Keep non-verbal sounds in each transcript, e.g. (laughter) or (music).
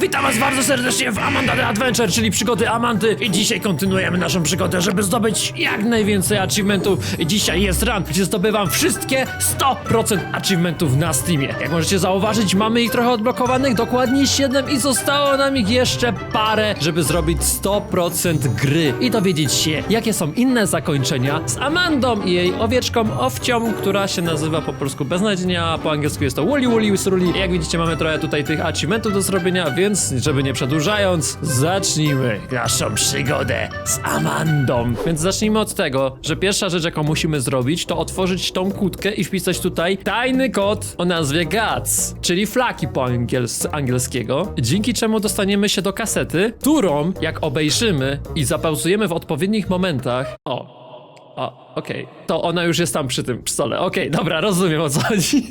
witam was bardzo serdecznie w Amanda Adventure, czyli przygody Amandy i dzisiaj kontynuujemy naszą przygodę, żeby zdobyć jak najwięcej achievementów. Dzisiaj jest run, gdzie zdobywam wszystkie 100% achievementów na Steamie. Jak możecie zauważyć, mamy ich trochę odblokowanych, dokładnie 7 i zostało nam ich jeszcze parę, żeby zrobić 100% gry i dowiedzieć się, jakie są inne zakończenia z Amandą i jej owieczką Owcią, która się nazywa po polsku beznadziejnie, a po angielsku jest to Woolly Woolly Whisruli. I jak widzicie, mamy trochę tutaj tych achievementów do zrobienia, więc żeby nie przedłużając, zacznijmy naszą przygodę z Amandą. Więc zacznijmy od tego, że pierwsza rzecz, jaką musimy zrobić, to otworzyć tą kłódkę i wpisać tutaj tajny kod o nazwie GATS, czyli flaki po angiels angielskiego, dzięki czemu dostaniemy się do kasety, którą jak obejrzymy i zapauzujemy w odpowiednich momentach, o, o, okej. To ona już jest tam przy tym stole. Okej, dobra, rozumiem o co chodzi.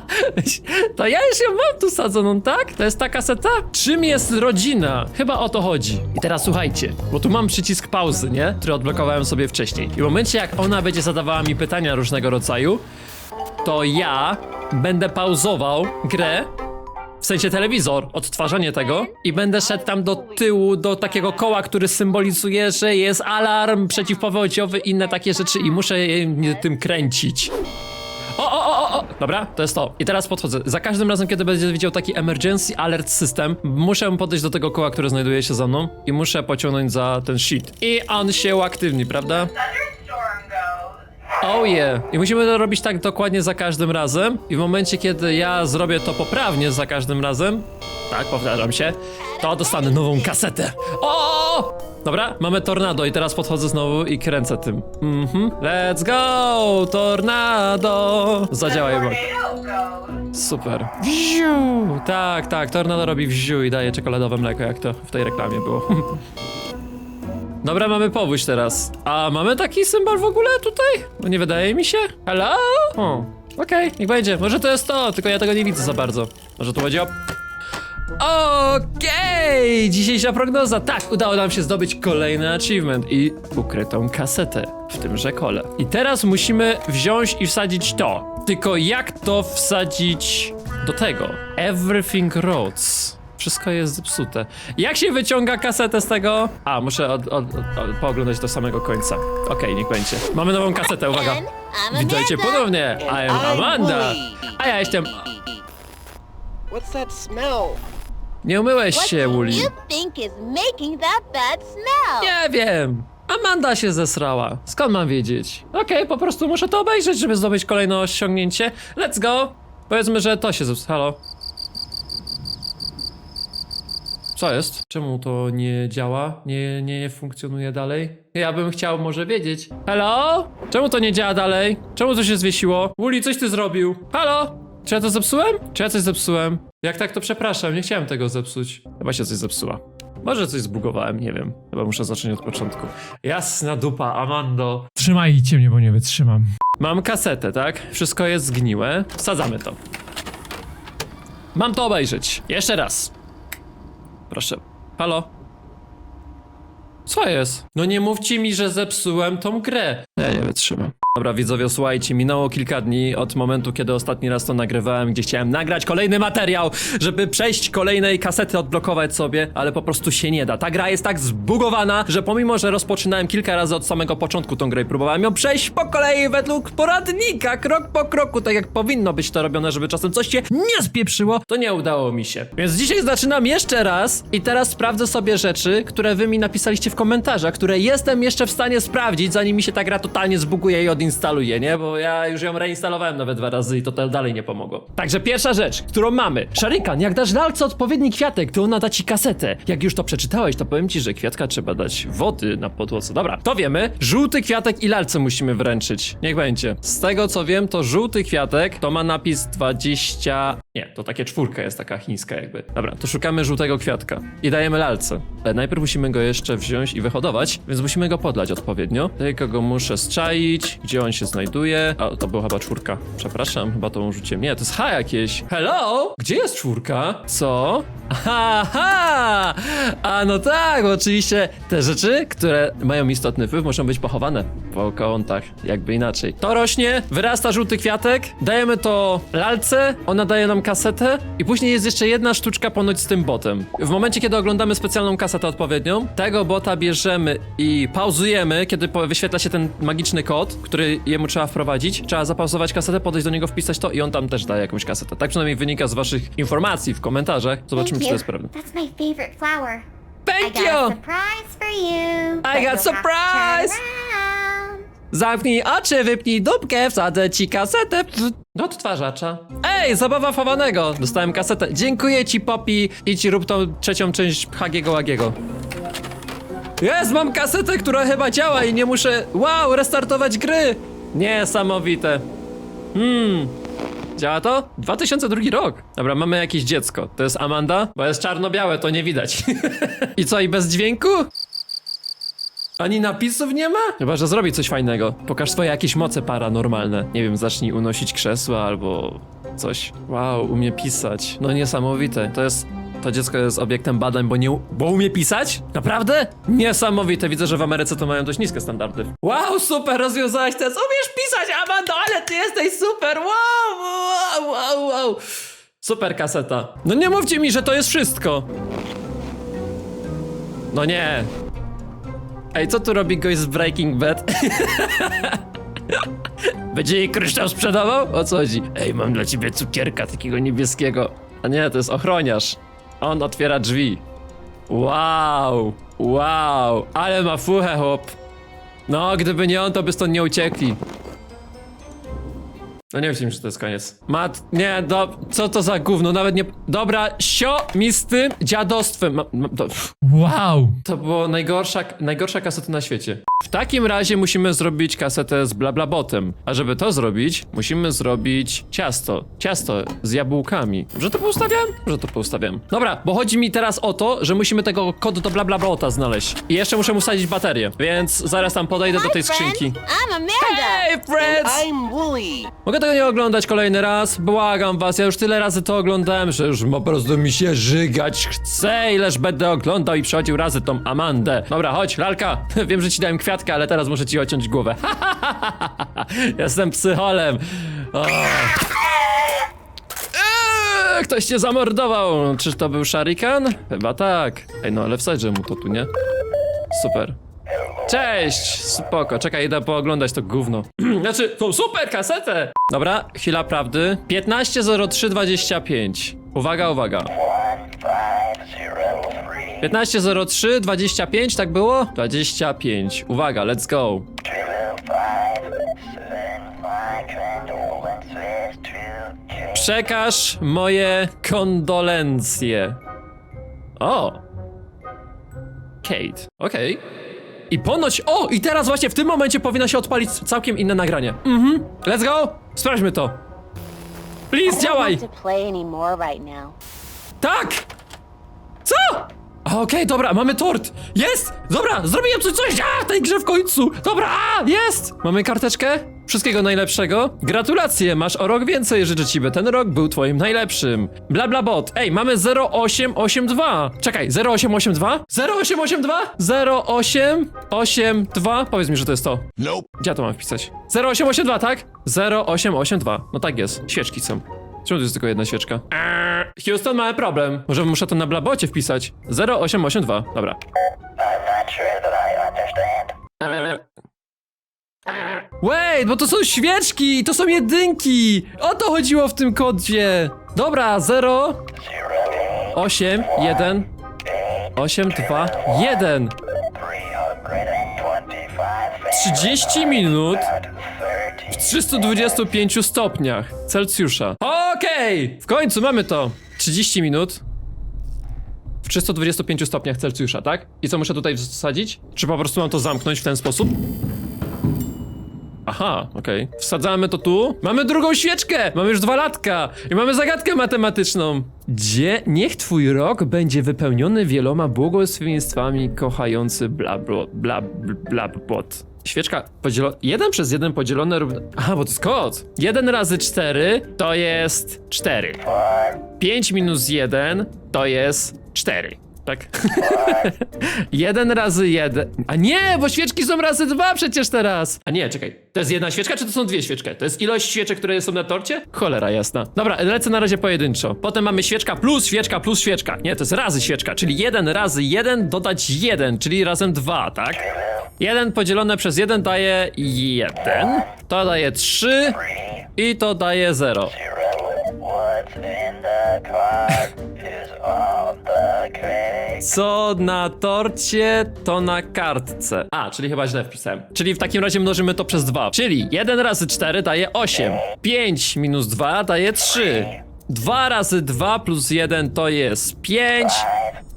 (laughs) to ja już ją mam tu sadzoną, tak? To jest ta kaseta? Czym jest rodzina? Chyba o to chodzi. I teraz słuchajcie, bo tu mam przycisk pauzy, nie? Który odblokowałem sobie wcześniej. I w momencie, jak ona będzie zadawała mi pytania różnego rodzaju, to ja będę pauzował grę w sensie telewizor, odtwarzanie tego i będę szedł tam do tyłu, do takiego koła, który symbolizuje, że jest alarm przeciwpowodziowy inne takie rzeczy i muszę je tym kręcić. O, o, o, o, o! Dobra, to jest to. I teraz podchodzę. Za każdym razem, kiedy będę widział taki emergency alert system, muszę podejść do tego koła, które znajduje się za mną i muszę pociągnąć za ten sheet. I on się uaktywni, prawda? Oh yeah. I musimy to robić tak dokładnie za każdym razem. I w momencie, kiedy ja zrobię to poprawnie za każdym razem, tak, powtarzam się, to dostanę nową kasetę. O! Dobra, mamy tornado i teraz podchodzę znowu i kręcę tym. Mhm. Let's go! Tornado! Zadziałaj, bo. Super. Wziu! Tak, tak, tornado robi wziu i daje czekoladowe mleko, jak to w tej reklamie było. (laughs) Dobra, mamy powódź teraz. A mamy taki symbol w ogóle tutaj? Bo nie wydaje mi się. Hello? O, okej, niech będzie. Może to jest to, tylko ja tego nie widzę za bardzo. Może tu chodzi o... Okej! Dzisiejsza prognoza. Tak, udało nam się zdobyć kolejny achievement i ukrytą kasetę w tymże kole. I teraz musimy wziąć i wsadzić to. Tylko jak to wsadzić do tego? Everything roads. Wszystko jest zepsute. Jak się wyciąga kasetę z tego? A, muszę od, od, od, od, pooglądać do samego końca. Okej, niech będzie. Mamy nową kasetę, uwaga. Witajcie ponownie. I am I'm Amanda. A ja jestem... What's that smell? Nie umyłeś What się, do Wuli. you think is making that bad smell? Nie wiem. Amanda się zesrała. Skąd mam wiedzieć? Okej, po prostu muszę to obejrzeć, żeby zdobyć kolejne osiągnięcie. Let's go! Powiedzmy, że to się zepsuło. Halo? Co jest? Czemu to nie działa? Nie, nie funkcjonuje dalej? Ja bym chciał może wiedzieć. Halo? Czemu to nie działa dalej? Czemu to się zwiesiło? Wuli, coś ty zrobił? Halo? Czy ja to zepsułem? Czy ja coś zepsułem? Jak tak, to przepraszam, nie chciałem tego zepsuć. Chyba się coś zepsuła. Może coś zbugowałem, nie wiem. Chyba muszę zacząć od początku. Jasna dupa, Amando. Trzymajcie mnie, bo nie wytrzymam. Mam kasetę, tak? Wszystko jest zgniłe. Wsadzamy to. Mam to obejrzeć. Jeszcze raz. Proszę. Halo? Co jest? No nie mówcie mi, że zepsułem tą grę. Ja nie wytrzymam. Dobra, widzowie, słuchajcie, minęło kilka dni od momentu, kiedy ostatni raz to nagrywałem, gdzie chciałem nagrać kolejny materiał, żeby przejść kolejnej kasety, odblokować sobie, ale po prostu się nie da. Ta gra jest tak zbugowana, że pomimo, że rozpoczynałem kilka razy od samego początku tą grę i próbowałem ją przejść po kolei według poradnika, krok po kroku, tak jak powinno być to robione, żeby czasem coś się nie spieprzyło, to nie udało mi się. Więc dzisiaj zaczynam jeszcze raz i teraz sprawdzę sobie rzeczy, które wy mi napisaliście w komentarzach, które jestem jeszcze w stanie sprawdzić, zanim mi się ta gra totalnie zbuguje i odinstaluje, nie? Bo ja już ją reinstalowałem nawet dwa razy i to dalej nie pomogło. Także pierwsza rzecz, którą mamy. Szarykan, jak dasz lalce odpowiedni kwiatek, to ona da ci kasetę. Jak już to przeczytałeś, to powiem ci, że kwiatka trzeba dać wody na podłodze. Dobra, to wiemy. Żółty kwiatek i lalce musimy wręczyć. Niech będzie. Z tego co wiem, to żółty kwiatek to ma napis 20... Nie, to takie czwórka jest taka chińska jakby. Dobra, to szukamy żółtego kwiatka i dajemy lalce. Ale najpierw musimy go jeszcze wziąć i wyhodować, więc musimy go podlać odpowiednio. Tylko go muszę przestrzaić, gdzie on się znajduje. A, to była chyba czwórka. Przepraszam, chyba to rzuciłem. Nie, to jest H jakieś. Hello? Gdzie jest czwórka? Co? Aha! A no tak, oczywiście te rzeczy, które mają istotny wpływ, muszą być pochowane po kątach, jakby inaczej. To rośnie, wyrasta żółty kwiatek, dajemy to lalce, ona daje nam kasetę i później jest jeszcze jedna sztuczka ponoć z tym botem. W momencie, kiedy oglądamy specjalną kasetę odpowiednią, tego bota bierzemy i pauzujemy, kiedy wyświetla się ten magiczny kod, który jemu trzeba wprowadzić. Trzeba zapauzować kasetę, podejść do niego, wpisać to i on tam też daje jakąś kasetę. Tak przynajmniej wynika z waszych informacji w komentarzach. Zobaczymy, czy to jest prawda. That's my favorite flower. I Thank got a you! surprise for you. I but got you'll have to surprise! around. Zamknij oczy, wypnij dupkę, wsadzę ci kasetę do odtwarzacza. Ej, zabawa chowanego! Dostałem kasetę. Dziękuję ci, Poppy. Idź i rób tą trzecią część Hagiego Łagiego. Jest, mam kasetę, która chyba działa i nie muszę, wow, restartować gry. Niesamowite. Hmm. Działa to? 2002 rok. Dobra, mamy jakieś dziecko. To jest Amanda? Bo jest czarno-białe, to nie widać. (laughs) I co, i bez dźwięku? Ani napisów nie ma? Chyba, że zrobi coś fajnego. Pokaż swoje jakieś moce paranormalne. Nie wiem, zacznij unosić krzesła albo coś. Wow, umie pisać. No niesamowite. To jest... To dziecko jest obiektem badań, bo nie... Bo umie pisać? Naprawdę? Niesamowite. Widzę, że w Ameryce to mają dość niskie standardy. Wow, super, rozwiązałaś test. Umiesz pisać, Amanda, ale ty jesteś super. Wow, wow, wow, wow. Super kaseta. No nie mówcie mi, że to jest wszystko. No nie, Ej, co tu robi gość z Breaking Bad? (laughs) Będzie jej kryształ sprzedawał? O co chodzi? Ej, mam dla ciebie cukierka takiego niebieskiego. A nie, to jest ochroniarz. On otwiera drzwi. Wow, wow, ale ma fuchę, chłop. No, gdyby nie on, to by stąd nie uciekli. No nie wiem, czy to jest koniec. Mat, nie, do, co to za gówno, nawet nie... Dobra, sio mi z tym dziadostwem. Ma, ma, to, wow. To było najgorsza, najgorsza kaseta na świecie. W takim razie musimy zrobić kasetę z blablabotem. A żeby to zrobić, musimy zrobić ciasto. Ciasto z jabłkami. Że to poustawiam? Że to poustawiam. Dobra, bo chodzi mi teraz o to, że musimy tego kodu do blablabota znaleźć. I jeszcze muszę usadzić baterię, więc zaraz tam podejdę do tej skrzynki. I'm Amanda. Hey, friends! I'm Wooly. Mogę tego nie oglądać kolejny raz? Błagam was, ja już tyle razy to oglądałem, że już po prostu mi się żygać chce, ileż będę oglądał i przechodził razy tą Amandę. Dobra, chodź, lalka. (laughs) Wiem, że ci dałem kwiatkę, ale teraz muszę ci ociąć głowę. (laughs) Jestem psycholem. O. Eee, Ktoś cię zamordował. Czyż to był Sharikan? Chyba tak. Ej, no ale wsadzę mu to tu, nie? Super. Cześć! Spoko, czekaj, idę pooglądać to gówno. (clears throat) znaczy, tą super kasetę! Dobra, chwila prawdy. 15.03.25. Uwaga, uwaga. 15.03.25, tak było? 25. Uwaga, let's go. Przekaż moje kondolencje. O! Kate. Okej. I ponoć. O! I teraz właśnie w tym momencie powinno się odpalić całkiem inne nagranie. Mhm. Let's go! Sprawdźmy to. Please, działaj! Tak! Co? A, Okej, dobra, mamy tort! Jest! Dobra, zrobiłem coś, coś! A, tej grze w końcu! Dobra, a, jest! Mamy karteczkę? Wszystkiego najlepszego. Gratulacje, masz o rok więcej, życzę ci, by ten rok był twoim najlepszym. Bla bla bot. Ej, mamy 0882. Czekaj, 0882? 0882? 0882? Powiedz mi, że to jest to. Nope. Gdzie ja to mam wpisać? 0882, tak? 0882. No tak jest. Świeczki są. Czemu to jest tylko jedna świeczka? Eee, Houston, mamy problem. Może muszę to na blabocie wpisać. 0882. Dobra. Wait, bo to są świeczki! To są jedynki! O to chodziło w tym kodzie! Dobra, 0 8 1 8 2 1 30 minut w 325 stopniach Celsjusza. Okej! W końcu mamy to! 30 minut w 325 stopniach Celsjusza, tak? I co muszę tutaj wsadzić? Czy po prostu mam to zamknąć w ten sposób? Aha, okej. Wsadzamy to tu. Mamy drugą świeczkę! Mamy już dwa latka! I mamy zagadkę matematyczną. Gdzie niech twój rok będzie wypełniony wieloma błogosławieństwami kochający bla bla bla bla. Świeczka podzielona. Jeden przez jeden podzielone równo. Aha, bo to jest kod. Jeden razy cztery to jest cztery. Pięć minus jeden to jest cztery. Tak? (laughs) jeden razy jeden. A nie, bo świeczki są razy dwa przecież teraz. A nie, czekaj. To jest jedna świeczka, czy to są dwie świeczki? To jest ilość świeczek, które są na torcie? Cholera jasna. Dobra, lecę na razie pojedynczo. Potem mamy świeczka plus świeczka plus świeczka. Nie, to jest razy świeczka, czyli jeden razy jeden dodać jeden, czyli razem dwa, tak? Jeden podzielone przez jeden daje jeden. To daje trzy. I to daje zero. Co na torcie, to na kartce. A, czyli chyba źle wpisałem. Czyli w takim razie mnożymy to przez 2. Czyli 1 razy 4 daje 8. 5 minus 2 daje 3. 2 razy 2 plus 1 to jest 5.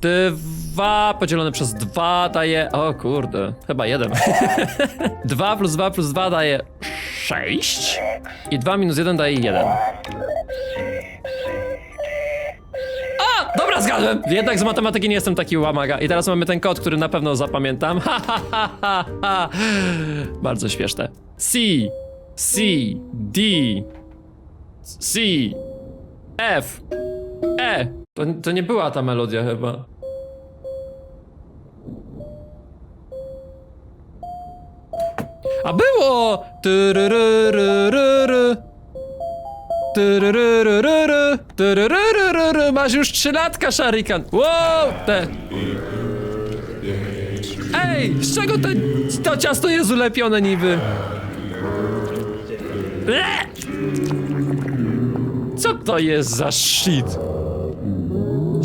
2 podzielone przez 2 daje. O kurde, chyba 1. 2 (laughs) plus 2 plus 2 daje 6. I 2 minus 1 daje 1. Dobra, zgadłem! Jednak z matematyki nie jestem taki łamaga. I teraz mamy ten kod, który na pewno zapamiętam. Ha, ha, ha, ha, ha. Bardzo śmieszne. C, C, D, C, F, E. To, to nie była ta melodia chyba. A było! Tyryryryryry, tyryryryryry, Masz już trzylatka, Sharikan! Wow! Te... Ej! Z czego te, to ciasto jest ulepione niby? Co to jest za shit?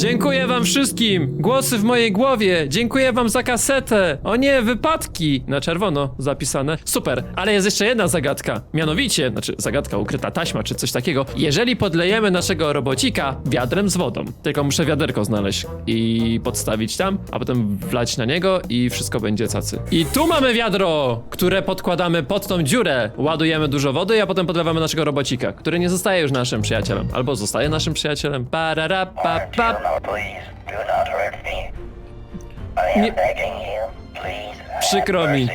Dziękuję wam wszystkim! Głosy w mojej głowie! Dziękuję wam za kasetę! O nie, wypadki! Na czerwono zapisane. Super, ale jest jeszcze jedna zagadka. Mianowicie, znaczy zagadka, ukryta taśma czy coś takiego. Jeżeli podlejemy naszego robocika wiadrem z wodą, tylko muszę wiaderko znaleźć i podstawić tam, a potem wlać na niego i wszystko będzie cacy. I tu mamy wiadro, które podkładamy pod tą dziurę. Ładujemy dużo wody, a potem podlewamy naszego robocika, który nie zostaje już naszym przyjacielem. Albo zostaje naszym przyjacielem. Parara, pa, pa. Please, do not hurt me. I am Nie- begging you, please. have Przykro mi.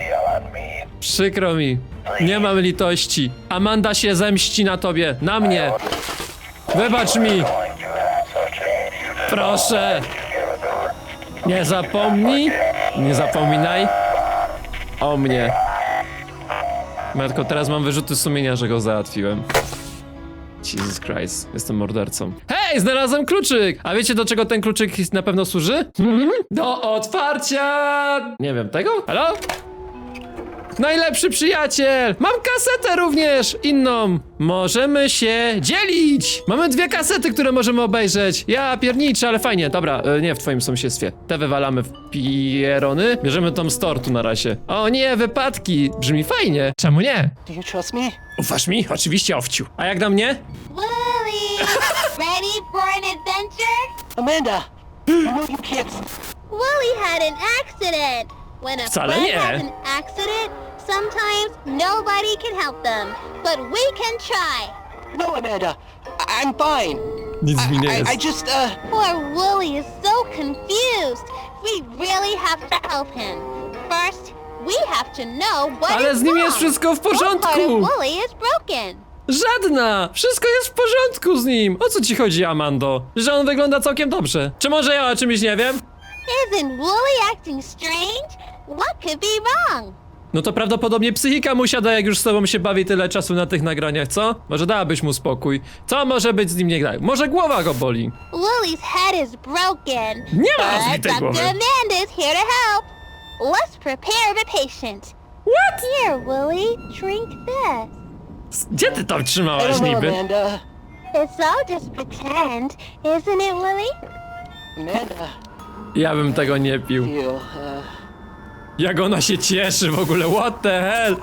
Przykro mi. Nie mam litości. Amanda się zemści na tobie, na mnie. Wybacz mi. Proszę. Nie zapomnij. Nie zapominaj. O mnie. Matko, teraz mam wyrzuty sumienia, że go załatwiłem. Jesus Christ, jestem mordercą. Hej, znalazłem kluczyk! A wiecie do czego ten kluczyk na pewno służy? Do otwarcia... Nie wiem, tego? Halo? Najlepszy przyjaciel! Mam kasetę również! Inną! Możemy się dzielić! Mamy dwie kasety, które możemy obejrzeć. Ja pierniczę, ale fajnie. Dobra, e, nie w twoim sąsiedztwie. Te wywalamy w pierony. Bierzemy tą z tortu na razie. O nie, wypadki! Brzmi fajnie. Czemu nie? Do you trust me? Ufasz mi? Oczywiście, owciu. A jak na mnie? Wooly! (laughs) Ready for an adventure? Amanda! No, you can't. Wooly had an accident. When a Wcale friend nie. has an accident, sometimes nobody can help them. But we can try. No, Amanda. I- I'm fine. Nic mi I, nie I, jest. I just, uh. Poor Wooly is so confused. We really have to help him. First, we have to know what Ale is z nim jest wrong. wszystko w What part porządku. of Wooly is broken? Żadna! Wszystko jest w porządku z nim! O co ci chodzi, Amando? Że on wygląda całkiem dobrze. Czy może ja o czymś nie wiem? Isn't Wooly acting strange? What could be wrong? No to prawdopodobnie psychika mu siada, jak już z tobą się bawi tyle czasu na tych nagraniach, co? Może dałabyś mu spokój. Co może być z nim nie tak? Może głowa go boli. Wooly's head is broken. Nie ma But rozbitej Dr. głowy. Amanda's here to help. Let's prepare the patient. What? Here, Wooly, drink this. Gdzie ty to I trzymałaś don't know, niby? Amanda. It's all just pretend, isn't it? Amanda. Ja bym tego nie pił. You, uh. Jak ona się cieszy w ogóle, what the hell?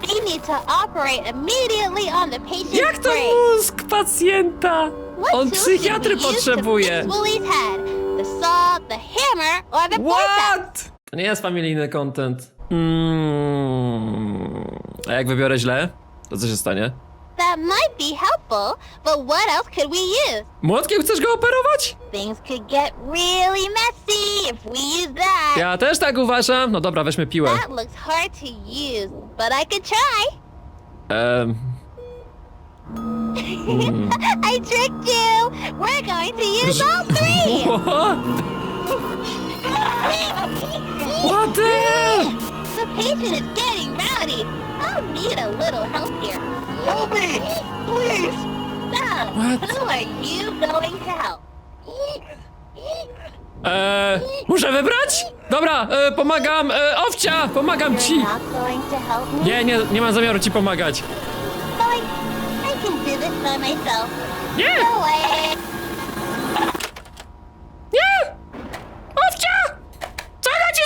We need to operate immediately on the patient's Jak to brain. mózg pacjenta? What On tools should psychiatry we use to potrzebuje. fix Wooly's head? The saw, the hammer, or the forceps? What? To nie jest familijny content. Mm. A jak wybiorę źle, to co się stanie? That might be helpful, but what else could we use? Młotkiem chcesz go operować? Things could get really messy if we use that. Ja też tak uważam. No dobra, weźmy piłę. That looks hard to use, but I could try. Ehm, (laughs) I tricked you. We're going to use all (laughs) three. what? (laughs) What the hell? The patient is getting rowdy. I'll need a little help here. Help me! Please! So, What? who are you going to help? Eee, muszę wybrać? Dobra, e, pomagam, e, owcia, pomagam ci. You're not going to help me? Nie, nie, nie mam zamiaru ci pomagać. Fine. I can do this by myself. Nie, No way. nie! Owcia! Co ona ci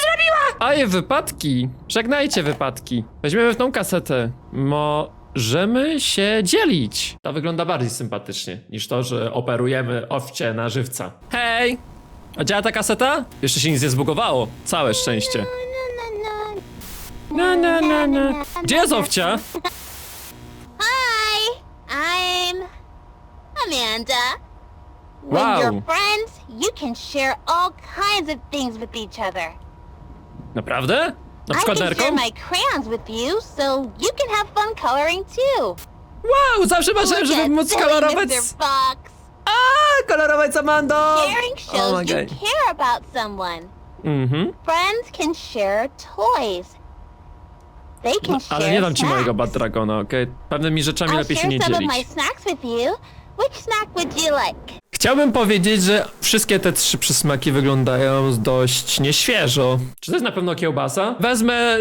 zrobiła? Aj, wypadki. Żegnajcie wypadki. Weźmiemy w tą kasetę. Możemy się dzielić. To wygląda bardziej sympatycznie niż to, że operujemy owcie na żywca. Hej! A działa ta kaseta? Jeszcze się nic nie zbugowało. Całe szczęście. Na, na, na, na. Gdzie jest owcia? Hi, I'm Amanda. When Wow. you're friends, you can share all kinds of things with each other. Naprawdę? Na I przykład can nerką? share my crayons with you, so you can have fun coloring too. Wow, zawsze marzyłem, żeby móc kolorować... Mr. Fox. A, kolorować z Amandą! Sharing Oh shows my you god. care about someone. Mhm. Friends can share toys. They can No, share ale nie dam ci mojego. Bad Dragona, okej? Pewnymi rzeczami I'll lepiej się share nie some of my dzielić. snacks with you. Which snack would you like? Chciałbym powiedzieć, że wszystkie te trzy przysmaki wyglądają dość nieświeżo. Czy to jest na pewno kiełbasa? Wezmę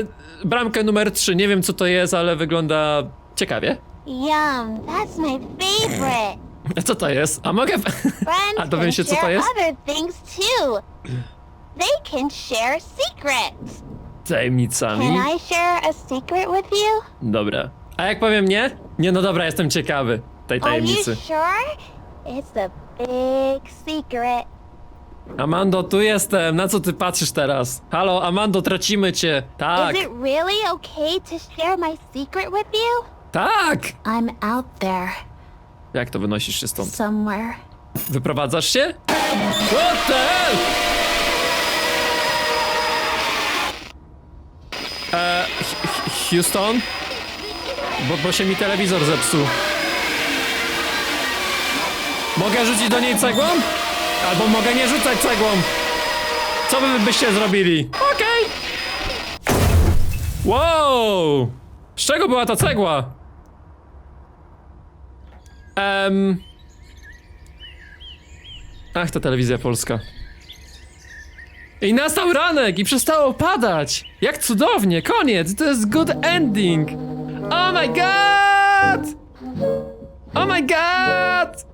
bramkę numer 3, nie wiem co to jest, ale wygląda ciekawie. Yum, that's my favorite. A (laughs) co to jest? A mogę... (laughs) A can dowiemy się co to jest? other things too. They can share secrets. Tajemnicami. Can I share a secret with you? Dobra. A jak powiem nie? Nie, no dobra, jestem ciekawy tej Are you tajemnicy. sure? It's a big secret. Amando, tu jestem. Na co ty patrzysz teraz? Halo, Amando, tracimy cię. Tak, Is it really okay to share my secret with you? tak. I'm out there Jak to wynosisz się stąd? somewhere. Wyprowadzasz się? What the hell? E, H- H- Houston? Bo, bo się mi telewizor zepsuł. Mogę rzucić do niej cegłą? Albo mogę nie rzucać cegłą. Co wy byście zrobili? Okej. Wow! Z czego była ta cegła? Em... Ach, to telewizja polska. I nastał ranek i przestało padać! Jak cudownie, koniec! To jest good ending! Oh my god! Oh my god!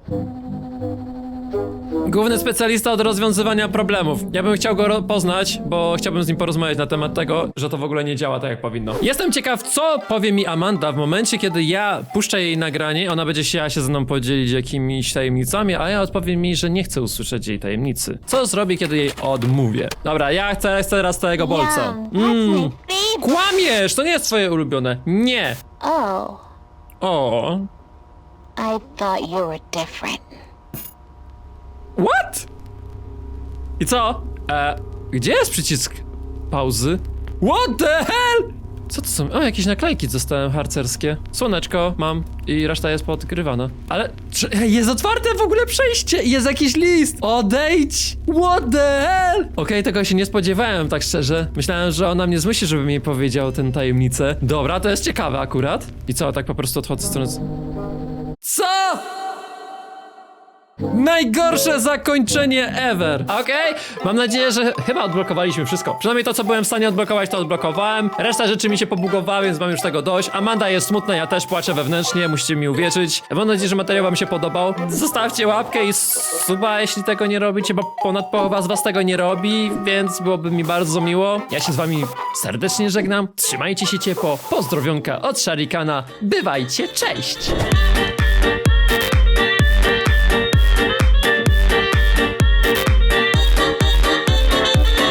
Główny specjalista od rozwiązywania problemów. Ja bym chciał go poznać, bo chciałbym z nim porozmawiać na temat tego, że to w ogóle nie działa tak jak powinno. Jestem ciekaw, co powie mi Amanda w momencie, kiedy ja puszczę jej nagranie, ona będzie chciała się ze mną podzielić jakimiś tajemnicami, a ja odpowiem mi, że nie chcę usłyszeć jej tajemnicy. Co zrobi, kiedy jej odmówię? Dobra, ja chcę, chcę teraz tego bolca. My Mm. Kłamiesz! To nie jest twoje ulubione. Nie! Oh, O. I thought you were different. What? I co? E, gdzie jest przycisk pauzy? What the hell? Co to są? O, jakieś naklejki dostałem harcerskie. Słoneczko mam i reszta jest podgrywana. Ale czy, jest otwarte w ogóle przejście i jest jakiś list. Odejdź! What the hell? Okej, tego się nie spodziewałem, tak szczerze. Myślałem, że ona mnie zmusi, żeby mi powiedział tę tajemnicę. Dobra, to jest ciekawe akurat. I co, tak po prostu odchodzę z- Co? Najgorsze zakończenie ever. Okej, mam nadzieję, że chyba odblokowaliśmy wszystko. Przynajmniej to, co byłem w stanie odblokować, to odblokowałem. Reszta rzeczy mi się pobugowały, więc mam już tego dość. Amanda jest smutna, ja też płaczę wewnętrznie, musicie mi uwierzyć. Mam nadzieję, że materiał wam się podobał. Zostawcie łapkę i suba, jeśli tego nie robicie, bo ponad połowa z was tego nie robi, więc byłoby mi bardzo miło. Ja się z wami serdecznie żegnam. Trzymajcie się ciepło. Pozdrowionka od Sharikana. Bywajcie, cześć!